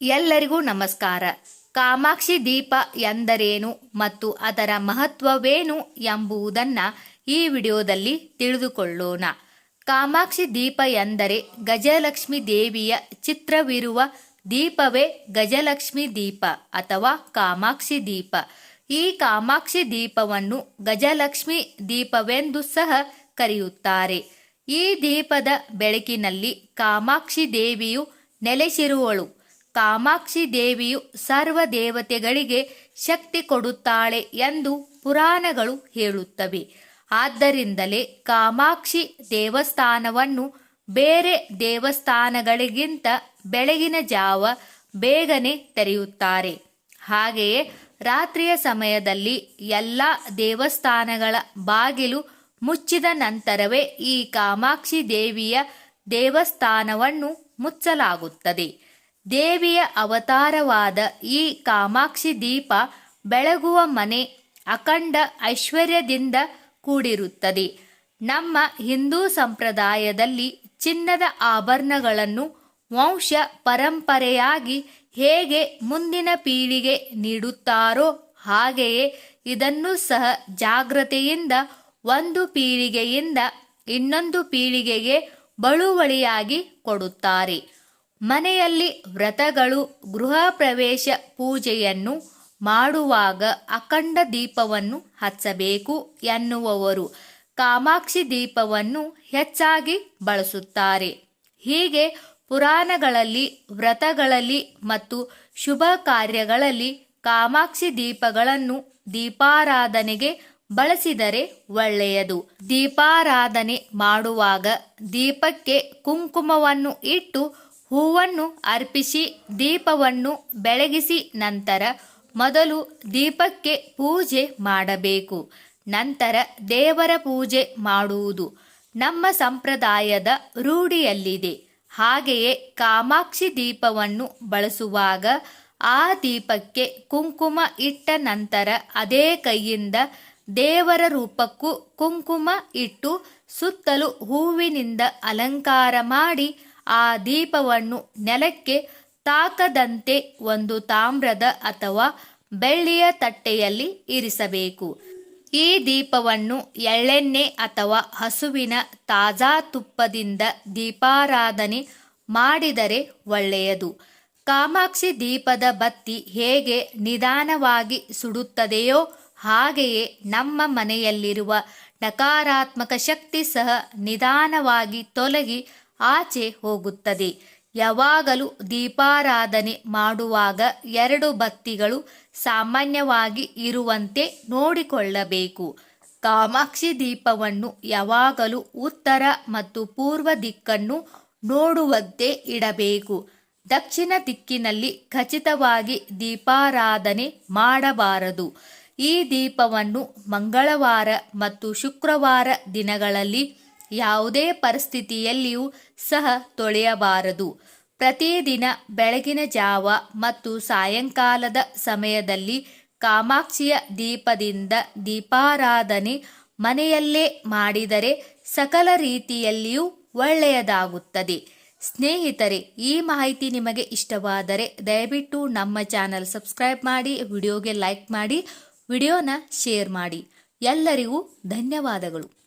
ಎಲ್ಲರಿಗೂ ನಮಸ್ಕಾರ. ಕಾಮಾಕ್ಷಿ ದೀಪ ಎಂದರೇನು ಮತ್ತು ಅದರ ಮಹತ್ವವೇನು ಎಂಬುದನ್ನು ಈ ವಿಡಿಯೋದಲ್ಲಿ ತಿಳಿದುಕೊಳ್ಳೋಣ. ಕಾಮಾಕ್ಷಿ ದೀಪ ಎಂದರೆ ಗಜಲಕ್ಷ್ಮಿ ದೇವಿಯ ಚಿತ್ರವಿರುವ ದೀಪವೇ ಗಜಲಕ್ಷ್ಮಿ ದೀಪ ಅಥವಾ ಕಾಮಾಕ್ಷಿ ದೀಪ. ಈ ಕಾಮಾಕ್ಷಿ ದೀಪವನ್ನು ಗಜಲಕ್ಷ್ಮಿ ದೀಪವೆಂದು ಸಹ ಕರೆಯುತ್ತಾರೆ. ಈ ದೀಪದ ಬೆಳಕಿನಲ್ಲಿ ಕಾಮಾಕ್ಷಿ ದೇವಿಯು ನೆಲೆಸಿರುವಳು. ಕಾಮಾಕ್ಷಿ ದೇವಿಯು ಸರ್ವ ದೇವತೆಗಳಿಗೆ ಶಕ್ತಿ ಕೊಡುತ್ತಾಳೆ ಎಂದು ಪುರಾಣಗಳು ಹೇಳುತ್ತವೆ. ಆದ್ದರಿಂದಲೇ ಕಾಮಾಕ್ಷಿ ದೇವಸ್ಥಾನವನ್ನು ಬೇರೆ ದೇವಸ್ಥಾನಗಳಿಗಿಂತ ಬೆಳಗಿನ ಜಾವ ಬೇಗನೆ ತೆರೆಯುತ್ತಾರೆ. ಹಾಗೆಯೇ ರಾತ್ರಿಯ ಸಮಯದಲ್ಲಿ ಎಲ್ಲ ದೇವಸ್ಥಾನಗಳ ಬಾಗಿಲು ಮುಚ್ಚಿದ ನಂತರವೇ ಈ ಕಾಮಾಕ್ಷಿ ದೇವಿಯ ದೇವಸ್ಥಾನವನ್ನು ಮುಚ್ಚಲಾಗುತ್ತದೆ. ದೇವಿಯ ಅವತಾರವಾದ ಈ ಕಾಮಾಕ್ಷಿ ದೀಪ ಬೆಳಗುವ ಮನೆ ಅಖಂಡ ಐಶ್ವರ್ಯದಿಂದ ಕೂಡಿರುತ್ತದೆ. ನಮ್ಮ ಹಿಂದೂ ಸಂಪ್ರದಾಯದಲ್ಲಿ ಚಿನ್ನದ ಆಭರಣಗಳನ್ನು ವಂಶ ಪರಂಪರೆಯಾಗಿ ಹೇಗೆ ಮುಂದಿನ ಪೀಳಿಗೆ ನೀಡುತ್ತಾರೋ ಹಾಗೆಯೇ ಇದನ್ನು ಸಹ ಜಾಗ್ರತೆಯಿಂದ ಒಂದು ಪೀಳಿಗೆಯಿಂದ ಇನ್ನೊಂದು ಪೀಳಿಗೆಗೆ ಬಳುವಳಿಯಾಗಿ ಕೊಡುತ್ತಾರೆ. ಮನೆಯಲ್ಲಿ ವ್ರತಗಳು, ಗೃಹ ಪ್ರವೇಶ ಪೂಜೆಯನ್ನು ಮಾಡುವಾಗ ಅಖಂಡ ದೀಪವನ್ನು ಹಚ್ಚಬೇಕು ಎನ್ನುವವರು. ಕಾಮಾಕ್ಷಿ ದೀಪವನ್ನು ಹೆಚ್ಚಾಗಿ ಬಳಸುತ್ತಾರೆ. ಹೀಗೆ ಪುರಾಣಗಳಲ್ಲಿ, ವ್ರತಗಳಲ್ಲಿ ಮತ್ತು ಶುಭ ಕಾರ್ಯಗಳಲ್ಲಿ ಕಾಮಾಕ್ಷಿ ದೀಪಗಳನ್ನು ದೀಪಾರಾಧನೆಗೆ ಬಳಸಿದರೆ ಒಳ್ಳೆಯದು. ದೀಪಾರಾಧನೆ ಮಾಡುವಾಗ ದೀಪಕ್ಕೆ ಕುಂಕುಮವನ್ನು ಇಟ್ಟು ಹೂವನ್ನು ಅರ್ಪಿಸಿ, ದೀಪವನ್ನು ಬೆಳಗಿಸಿ ನಂತರ ಮೊದಲು ದೀಪಕ್ಕೆ ಪೂಜೆ ಮಾಡಬೇಕು. ನಂತರ ದೇವರ ಪೂಜೆ ಮಾಡುವುದು. ನಮ್ಮ ಸಂಪ್ರದಾಯದ ರೂಢಿಯಲ್ಲಿದೆ. ಹಾಗೆಯೇ ಕಾಮಾಕ್ಷಿ ದೀಪವನ್ನು ಬಳಸುವಾಗ ಆ ದೀಪಕ್ಕೆ ಕುಂಕುಮ ಇಟ್ಟ ನಂತರ ಅದೇ ಕೈಯಿಂದ ದೇವರ ರೂಪಕ್ಕೂ ಕುಂಕುಮ ಇಟ್ಟು ಸುತ್ತಲೂ ಹೂವಿನಿಂದ ಅಲಂಕಾರ ಮಾಡಿ ಆ ದೀಪವನ್ನು ನೆಲಕ್ಕೆ ತಾಕದಂತೆ ಒಂದು ತಾಮ್ರದ ಅಥವಾ ಬೆಳ್ಳಿಯ ತಟ್ಟೆಯಲ್ಲಿ ಇರಿಸಬೇಕು. ಈ ದೀಪವನ್ನು ಎಳ್ಳೆಣ್ಣೆ ಅಥವಾ ಹಸುವಿನ ತಾಜಾ ತುಪ್ಪದಿಂದ ದೀಪಾರಾಧನೆ ಮಾಡಿದರೆ ಒಳ್ಳೆಯದು. ಕಾಮಾಕ್ಷಿ ದೀಪದ ಬತ್ತಿ ಹೇಗೆ ನಿಧಾನವಾಗಿ ಸುಡುತ್ತದೆಯೋ ಹಾಗೆಯೇ ನಮ್ಮ ಮನೆಯಲ್ಲಿರುವ ನಕಾರಾತ್ಮಕ ಶಕ್ತಿ ಸಹ ನಿಧಾನವಾಗಿ ತೊಲಗಿ ಆಚೆ ಹೋಗುತ್ತದೆ. ಯಾವಾಗಲೂ ದೀಪಾರಾಧನೆ ಮಾಡುವಾಗ ಎರಡು ಬತ್ತಿಗಳು ಸಾಮಾನ್ಯವಾಗಿ ಇರುವಂತೆ ನೋಡಿಕೊಳ್ಳಬೇಕು. ಕಾಮಾಕ್ಷಿ ದೀಪವನ್ನು ಯಾವಾಗಲೂ ಉತ್ತರ ಮತ್ತು ಪೂರ್ವ ದಿಕ್ಕನ್ನು ನೋಡುವಂತೆ ಇಡಬೇಕು. ದಕ್ಷಿಣ ದಿಕ್ಕಿನಲ್ಲಿ ಖಚಿತವಾಗಿ ದೀಪಾರಾಧನೆ ಮಾಡಬಾರದು. ಈ ದೀಪವನ್ನು ಮಂಗಳವಾರ ಮತ್ತು ಶುಕ್ರವಾರ ದಿನಗಳಲ್ಲಿ ಯಾವುದೇ ಪರಿಸ್ಥಿತಿಯಲ್ಲಿಯೂ ಸಹ ತೊಳೆಯಬಾರದು. ಪ್ರತಿದಿನ ಬೆಳಗಿನ ಜಾವ ಮತ್ತು ಸಾಯಂಕಾಲದ ಸಮಯದಲ್ಲಿ ಕಾಮಾಕ್ಷಿಯ ದೀಪದಿಂದ ದೀಪಾರಾಧನೆ ಮನೆಯಲ್ಲೇ ಮಾಡಿದರೆ ಸಕಲ ರೀತಿಯಲ್ಲಿಯೂ ಒಳ್ಳೆಯದಾಗುತ್ತದೆ. ಸ್ನೇಹಿತರೆ, ಈ ಮಾಹಿತಿ ನಿಮಗೆ ಇಷ್ಟವಾದರೆ ದಯವಿಟ್ಟು ನಮ್ಮ ಚಾನಲ್ ಸಬ್ಸ್ಕ್ರೈಬ್ ಮಾಡಿ, ವಿಡಿಯೋಗೆ ಲೈಕ್ ಮಾಡಿ, ವಿಡಿಯೋನ ಶೇರ್ ಮಾಡಿ. ಎಲ್ಲರಿಗೂ ಧನ್ಯವಾದಗಳು.